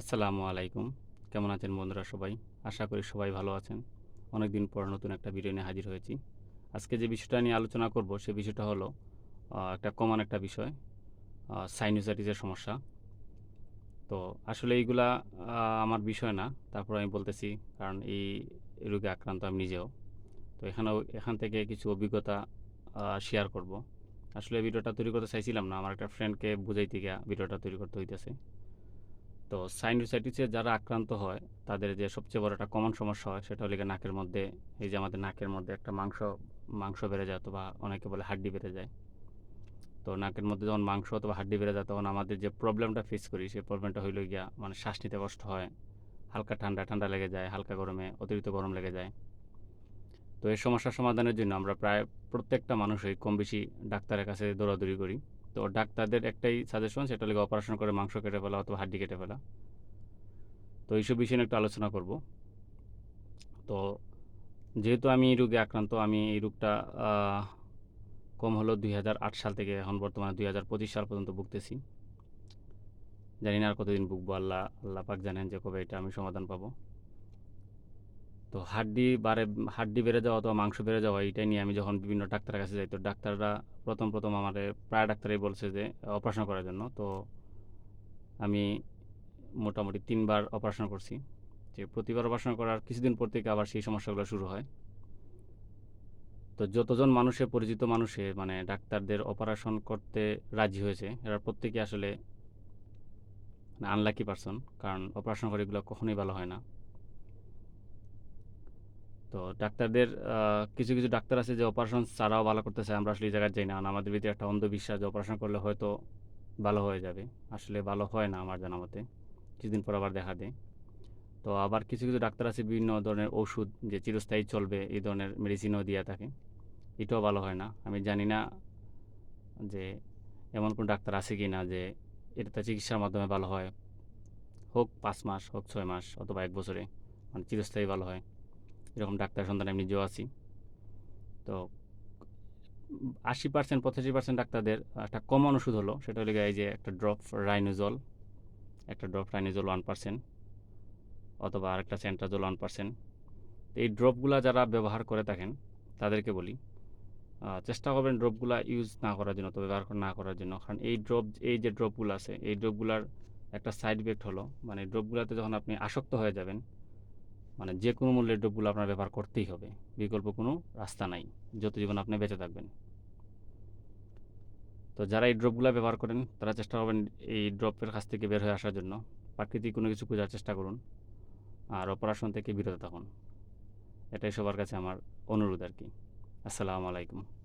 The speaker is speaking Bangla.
আসসালামু আলাইকুম। কেমন আছেন বন্ধুরা সবাই? আশা করি সবাই ভালো আছেন। অনেক দিন পর নতুন একটা ভিডিও নিয়ে হাজির হয়েছি। আজকে যে বিষয়টা নিয়ে আলোচনা করব, সে বিষয়টা হলো একটা কমন একটা বিষয় সাইনোসাইটিসের সমস্যা। তো আসলে এইগুলা আমার বিষয় না, তারপর আমি বলতেছি, কারণ এই রোগে আক্রান্ত আমি নিজেও। তো এখানেও, এখান থেকে কিছু অভিজ্ঞতা শেয়ার করব। আসলে ভিডিওটা তৈরি করতে চাইছিলাম না, আমার একটা ফ্রেন্ডকে বুঝাইতে গিয়া ভিডিওটা তৈরি করতে হইতেছে। তো সাইনোসাইটিসে যারা আক্রান্ত হয়, তাদের যে সবচেয়ে বড় একটা কমন সমস্যা হয়, সেটা হলো নাকের মধ্যে, এই যে আমাদের নাকের মধ্যে একটা মাংস মাংস বেড়ে যায় অথবা অনেকে বলে হাড্ডি বেড়ে যায়। তো নাকের মধ্যে যখন মাংস অথবা হাড্ডি বেড়ে যায়, তখন আমাদের যে প্রবলেমটা ফেস করি, সেই প্রবলেমটা হইল গিয়া মানে শ্বাস নিতে কষ্ট হয়, হালকা ঠান্ডা ঠান্ডা লেগে যায়, হালকা গরমে, অতিরিক্ত গরম লেগে যায়। তো এই সমস্যার সমাধানের জন্য আমরা প্রায় প্রত্যেকটা মানুষই কম বেশি ডাক্তারের কাছে দৌড়াদৌড়ি করি। তো ডাক্তারদের একটাই সাজেশন সেটা হলো অপারেশন করে মাংস কেটে ফেলা অথবা হাড্ডি কেটে ফেলা। তো এইসব বিষয় নিয়ে একটু আলোচনা করব। তো যেহেতু আমি এই রোগে আক্রান্ত, আমি এই রোগটা কম হলো দুই হাজার আট সাল থেকে, এখন বর্তমানে দুই হাজার পঁচিশ সাল পর্যন্ত ভুগতেছি। জানি না আর কতদিন ভুগবো, আল্লাহ আল্লাহ পাক জানেন যে কবে এটা আমি সমাধান পাবো। তো হাড্ডি বাড়ে হাড্ডি বেড়ে যাওয়া অথবা মাংস বেড়ে যাওয়া এটাই নিয়ে আমি যখন বিভিন্ন ডাক্তারের কাছে যাই, তো ডাক্তাররা প্রথম প্রথম আমার প্রায় ডাক্তারই বলছে যে, অপারেশন করার জন্য। তো আমি মোটামুটি তিনবার অপারেশন করছি। যে প্রতিবার অপারেশন করার কিছুদিন পর থেকে আবার সেই সমস্যাগুলো শুরু হয়। তো যতজন মানুষে, পরিচিত মানুষে মানে ডাক্তারদের অপারেশন করতে রাজি হয়েছে, এরা প্রত্যেকে আসলে আনলাকি পারসন কারণ অপারেশন করে এগুলো কখনোই ভালো হয় না। তো ডাক্তারদের কিছু কিছু ডাক্তার আছে যে অপারেশন ছাড়াও ভালো করতে চায় আমরা আসলে এই জায়গায় যাই না। আমাদের ভিতরে একটা অন্ধবিশ্বাস যে অপারেশন করলে হয়তো ভালো হয়ে যাবে। আসলে ভালো হয় না আমার জানা মতে। কিছুদিন পর আবার দেখা দেয়। তো আবার কিছু কিছু ডাক্তার আছে বিভিন্ন ধরনের ওষুধ যে চিরস্থায়ী চলবে, এই ধরনের মেডিসিনও দিয়ে থাকে। এটাও ভালো হয় না। আমি জানি না যে এমন কোনো ডাক্তার আছে কি না যে এটা চিকিৎসার মাধ্যমে ভালো হয়। হোক পাঁচ মাস, হোক ছয় মাস অথবা এক বছরে। মানে চিরস্থায়ী ভালো হয়। এরকম ডাক্তার সন্তান আমি নিজেও আছি। তো আশি পার্সেন্ট পঁচাশি পার্সেন্ট ডাক্তারদের একটা কমন ওষুধ হলো, সেটা হলো এই যে একটা ড্রপ রাইনোজল একটা ড্রপ রাইনোজল ওয়ান পার্সেন্ট অথবা আরেকটা সেন্ট্রাজল ওয়ান পার্সেন্ট এই ড্রপগুলা যারা ব্যবহার করে থাকেন, তাদেরকে বলি চেষ্টা করবেন ড্রপগুলা ইউজ না করার জন্য তো ব্যবহার না করার জন্য। কারণ এই ড্রপ এই যে ড্রপগুলো আছে, এই ড্রপগুলার একটা সাইড ইফেক্ট হলো মানে ড্রপগুলোতে যখন আপনি আসক্ত হয়ে যাবেন মানে যে কোনো মূল্যের ডোপগুলো আপনার ব্যবহার করতেই হবে। বিকল্প কোনো রাস্তা নাই, যত জীবন আপনি বেঁচে থাকবেন। তো যারা এই ড্রপগুলো ব্যবহার করেন, তারা চেষ্টা করবেন এই ড্রপের কাছ থেকে বের হয়ে আসার জন্য। প্রাকৃতিক কোনো কিছু খোঁজার চেষ্টা করুন আর অপারেশন থেকে বিরত থাকুন। এটাই সবার কাছে আমার অনুরোধ আর কি। আসসালামু আলাইকুম।